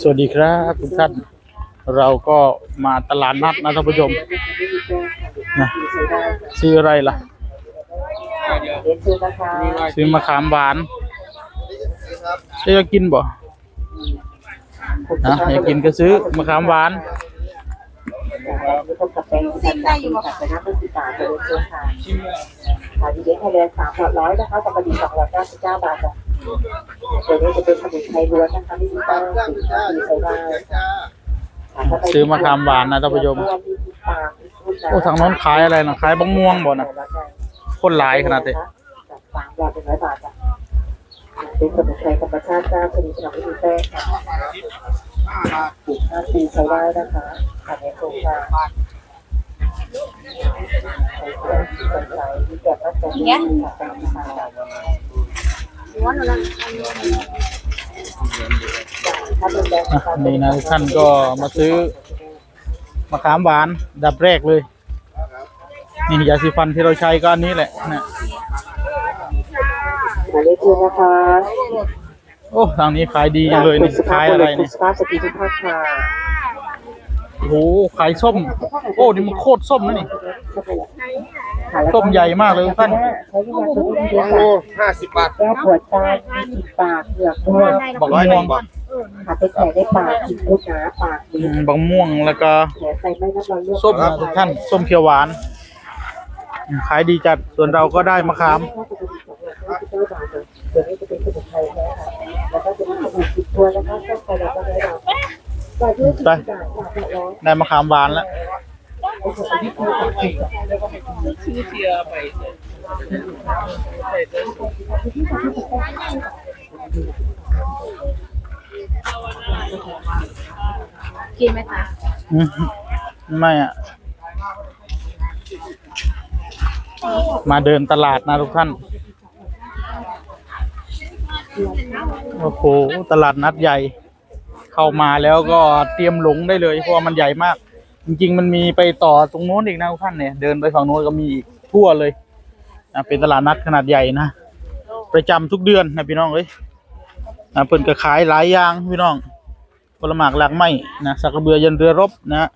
สวัสดีครับทุกท่าน เราก็มาตลาดนัดนะท่านผู้ชมนะซื้ออะไรล่ะเรียนเชิญนะคะซื้อมะขามหวานจะอยากกินบ่นะอยากกินก็ซื้อมะขามหวานพบกับแป้งซิมได้อยู่ค่ะเป็นน้ำเป็นสีตาเป็นเชิญค่ะค่ะดีเด็กไทยแลนด์สามพันร้อยนะคะปกติสองร้อยเก้าสิบเก้าบาทจ้ะ ตัวนี้จะเป็นสมุนไพรล้วนนะคะไม่มีแป้งสีใช้ได้ซื้อมะขามหวานนะท่านผู้ชมโอ้ทางโน้นขายอะไรนะขายบังม่วงบ่นะคนหลายขนาดนี้สามบาทเป็นร้อยบาทจ้ะเป็นสมุนไพรธรรมชาติจ้าชนิดที่ไม่มีแป้งค่ะปลูกห้าปีใช้ได้นะคะอันนี้โครงการมีแบบว่าจะมีแบบถ้าเป็นแบบ อะนี่นะทุกท่านก็มาซื้อมะขามหวานดับแรกเลย นี่ยาสีฟันที่เราใช้ก็อันนี้แหละนะหมายเลขคือนะคะโอ้ทางนี้ขายดีจังเลยนี่ขายอะไรเนี่ยสุภาพสตรีทุกท่านค่ะโอ้โหขายส้ม โอ้นี่มันโคตรส้มนะนี่ ส้มใหญ่มากเลยทุกท่านใช้เวลาตัวนี้เยอะโอ้ห้าสิบบาทแก้ปวดตามีปากเหงือกด้วยบักร้อยหม่นึ่วงงบาทขาเป็นแผลได้ปากผิดพูดหนาปากอืดีมบักม่วงแล้วก็แผลใส่ไม่น้ำร้อนเลือดส้มนะทุกท่านส้มเขียวหวานอืมขายดีจัดส่วนเราก็ได้มะขามเดี๋ยวนี้จะเป็นสมุนไพรนะคะแล้วก็จะมีสมุนติดตัวแล้วก็ต้นไทรแล้วก็ได้เราแต่ที่ที่จากจากร้อนได้มะขามหวานแล้ว กินไหมคะอืมไม่อะ มาเดินตลาดนะทุกท่าน โอ้โห ตลาดนัดใหญ่ เข้ามาแล้วก็เตรียมหลงได้เลย เพราะว่ามันใหญ่มาก จริง ๆ มันมีไปต่อตรงโน้นอีกนะทุกท่านเนี่ยเดินไปฝั่งโน้นก็มีอีกทั่วเลยนะเป็นตลาดนัดขนาดใหญ่นะประจำทุกเดือนนะพี่น้องเอ้ยนะเพิ่นก็ขายหลายอย่างพี่น้องผลหมากหลากไม้นะสักกระเบือยันเรือรบนะ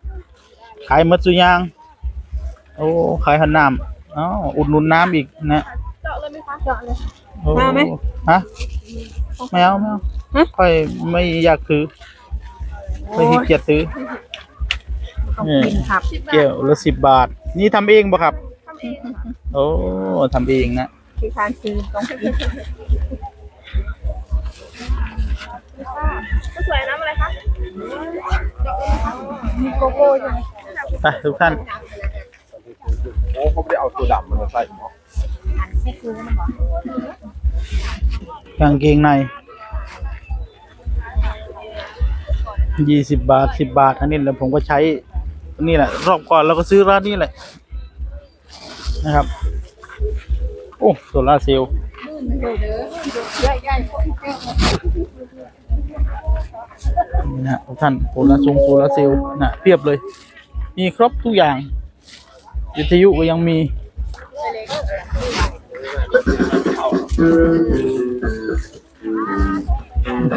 ขายหมัดสุยางโอ้ขายหันน้ำอ้าวอุดหนุนน้ำอีกนะเจาะเลยไหมคะเจาะเลยโอ้มาไหมฮะไม่เอาไม่เอาฮะค่อยไม่อยากถือไม่ขี้เกียจถือ ต้องนี่กินครับแก้วละสิบบาท นี่ทำเองป่ะครับ โอ้ทำเองนะที่ทานซื้อต้องกินสวยน้ำอะไรคะมีโกโก้ใช่ไหมไปทุกท่านโอ้เขาไม่ได้เอาตัวดำมันมาใส่หรอกไม่คือนะหมอกางเกงในยี่สิบบาทสิบบาทอันนี้แล้วผมก็ใช้อั นี่แหละ รอบก่อนเราก็ซื้อร้านนี้แหละ นะครับ โอ้โซล่าเซลล์นี่นะทุกท่านโซล่าซงโซล่าเซลล์นะเพียบเลย มีครบทุกอย่างวิทยุก็ยังมี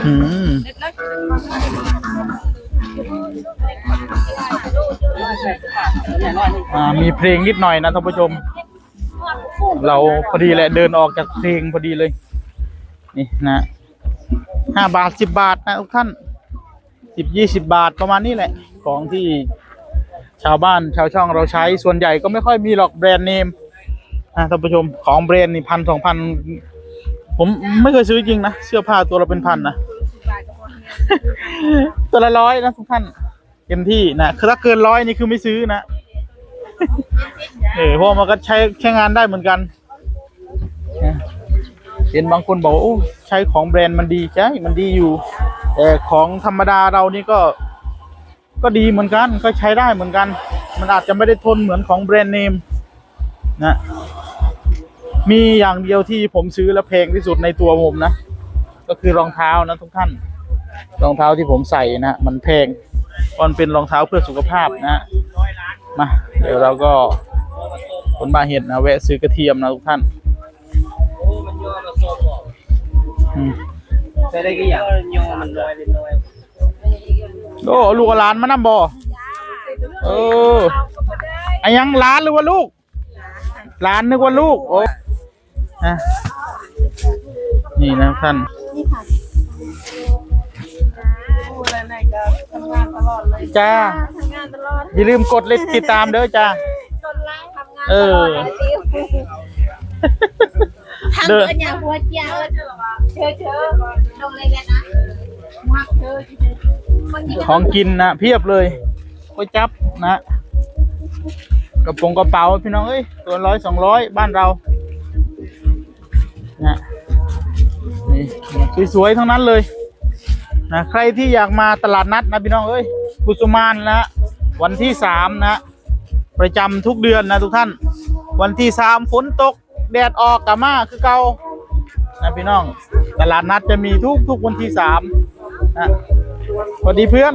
อืม อ่ามีเพลงนิดหน่อยนะท่านผู้ชม เราพอดีแหละเดินออกจากเพลงพอดีเลย นี่นะห้าบาทสิบบาทนะทุกท่านสิบยี่สิบบาทประมาณนี้แหละ ของที่ชาวบ้านชาวช่องเราใช้ส่วนใหญ่ก็ไม่ค่อยมีหรอกแบรนด์เนมนะท่านผู้ชมของแบรนด์นี่พันสองพันผมไม่เคยซื้อจริงนะ เสื้อผ้าตัวละเป็นพันนะ ตัวละร้อยนะทุกท่าน เต็มที่นะคือถ้าเกินร้อยนี่คือไม่ซื้อนะเออเพราะมันก็ใช้ใช้งานได้เหมือนกันนะเห็นบางคนบอกว่าโอ้ใช้ของแบรนด์มันดีใช่มันดีอยู่ แต่ของธรรมดาเรานี่ก็ ก็ดีเหมือนกัน ก็ใช้ได้เหมือนกัน มันอาจจะไม่ได้ทนเหมือนของแบรนด์เนมนะมีอย่างเดียวที่ผมซื้อแล้วแพงที่สุดในตัวผมนะ ก็คือรองเท้านะทุกท่าน รองเท้าที่ผมใส่นะมันแพงเพราะ มันเป็นรองเท้าเพื่อสุขภาพนะมาเดี๋ยวเราก็คนบาเห็ดนะแวะซื้อกระเทียมนะทุกท่านอืมใช้ได้กี่อย่างโยมันน้อยเป็นน้อยโอ้ลูกกับหลานมานำบ่เอออันยังหลานหรือว่าลูกหลานนึกว่าลูกโอ้อะนี่นะท่าน งานตลอดเลยจ้า ทำงานตลอดอย่าลืมกดเลยติดตามเด้อจ้า จนไล่ทำงานเอตลออดเลยติวทำเดินเกินอย่างหัวเจียวเชอเชอลงเลยแกนะมักเชอคนที่ของกินนะเพียบเลยก๋วยจับนะกระโปรงกระเป๋าพี่น้องเอ้ยตัวร้อยสองร้อยบ้านเรานะนี่สวยๆทั้งนั้นเลย นะใครที่อยากมาตลาดนัดนะพี่น้องเอ้ยกุสุมานนะวันที่สามนะ ประจำทุกเดือนนะทุกท่าน วันที่สามฝนตกแดดออกกะมาคือเก่านะพี่น้อง ตลาดนัดจะมีทุกทุกวันที่สามนะสวัสดีเพื่อน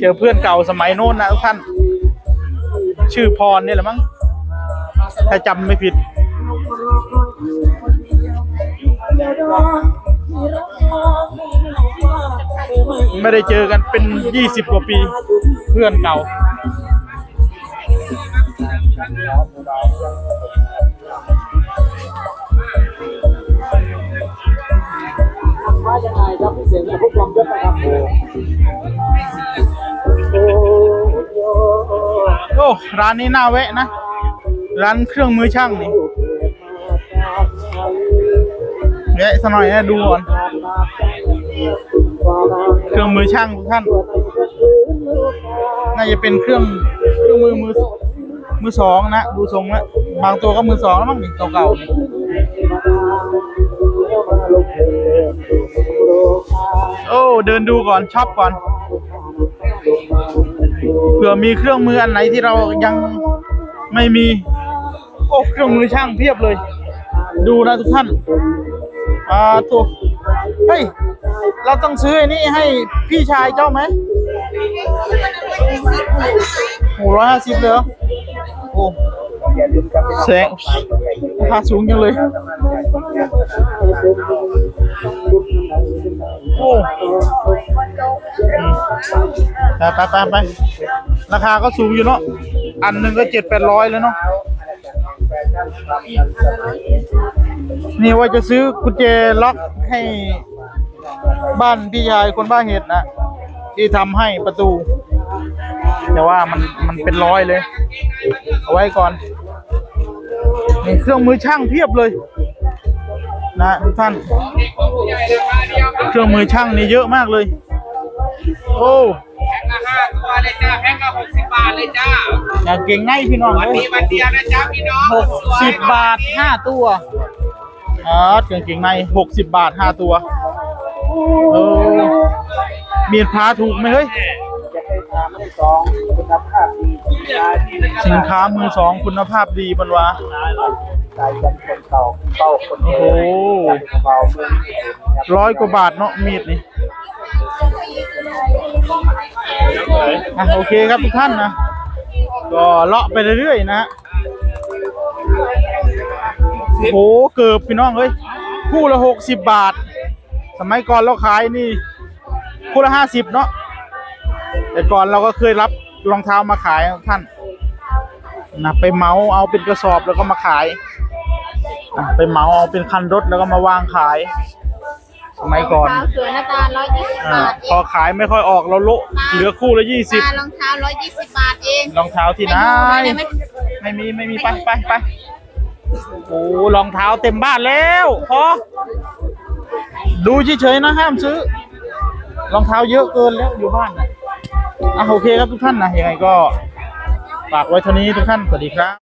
เจอเพื่อนเก่าสมัยโน้นนะทุกท่าน ชื่อพรเนี่ยแหละมั้งถ้าจำไม่ผิด ไม่ได้เจอกันเป็นยี่สิบกว่าปีเพื่อนเก่า ว่าจะไงครับเสียงพวกความยศนะครับโอ้โอ้ร้านนี้น่าแวะนะ ร้านเครื่องมือช่างนี่ แวะสักหน่อยนะดูก่อนเครื่องมือช่างทุกท่าน น่าจะเป็นเครื่องเครื่องมือมือมือสองนะดูทรงแล้วบางตัวก็มือสองแล้วมั้งนี่เก่าๆโอ้เดินดูก่อนชอปก่อนเผื่อมีเครื่องมืออันไหนที่เรายังไม่มี โอ้เครื่องมือช่างเพียบเลย ดูนะทุกท่าน อ่าตัวเฮ้ย เราต้องซื้อไอ้นี่ให้พี่ชายเจ้าไหมโอ้ร้อยห้าสิบเลยเหรอโอ้แสงราคาสูงจังเลย โอ้ไปไปไปไปราคาก็สูงอยู่เนาะ อันหนึ่งก็เจ็ดแปดร้อยแล้วเนาะ นี่ว่าจะซื้อกุญแจล็อกให้บ้านพี่ชายคนบ้าเห็ดนะที่ทำให้ประตู แต่ว่ามันมันเป็นร้อยเลย เอาไว้ก่อนนี่เครื่องมือช่างเพียบเลย นะทุกท่าน เครื่องมือช่างนี่เยอะมากเลย โอ้แพ็คละห้าตัวเลยจ้าแพ็คละหกสิบบาทเลยจ้าอยากเก่งไงพี่น้องวันเอ้ยนี้วันเดียวนะจ้าพี่น้องหกสิบบาทห้าตัว อ๋อเก่งเกงในหกสิบบาทห้าตัวเออมีดพาถูกไหมเฮ้ยสินค้ามือสองคุณภาพดีบนวะใจกันคนเก่าเก่าคนโอ้โหเบาร้อยกว่าบาทเนาะมีดนี่อะโอเคครับทุกท่านนะ ก็เลาะไปเรื่อยๆนะฮะ โอ้โหเกือบพี่น้องเอ้ยคู่ละหกสิบบาท สมัยก่อนเราขายนี่ คู่ละห้าสิบเนาะแต่ก่อนเราก็เคยรับรองเท้ามาขายครับท่านนะไปเหมาเอาเป็นกระสอบแล้วก็มาขายนะไปเหมาเอาเป็นคันรถแล้วก็มาวางขาย สมัยก่อนรองเท้าเสือหน้าตาร้อยยี่สิบอาบาทพอขายไม่ค่อยออกเราโละเหลือคู่ละยี่สิบตารองเท้าร้อยยี่สิบบาทเองรองเท้าที่ไหนไปดูหน่อยได้ไหมไม่มีไม่มีไปไปไป โอ้รองเท้าเต็มบ้านแล้วพอดูเฉยๆนะห้ามซื้อ รองเท้าเยอะเกินแล้วอยู่บ้านนะอะโอเคครับทุกท่านนะยังไงก็ฝากไว้เท่านี้ทุกท่านสวัสดีครับ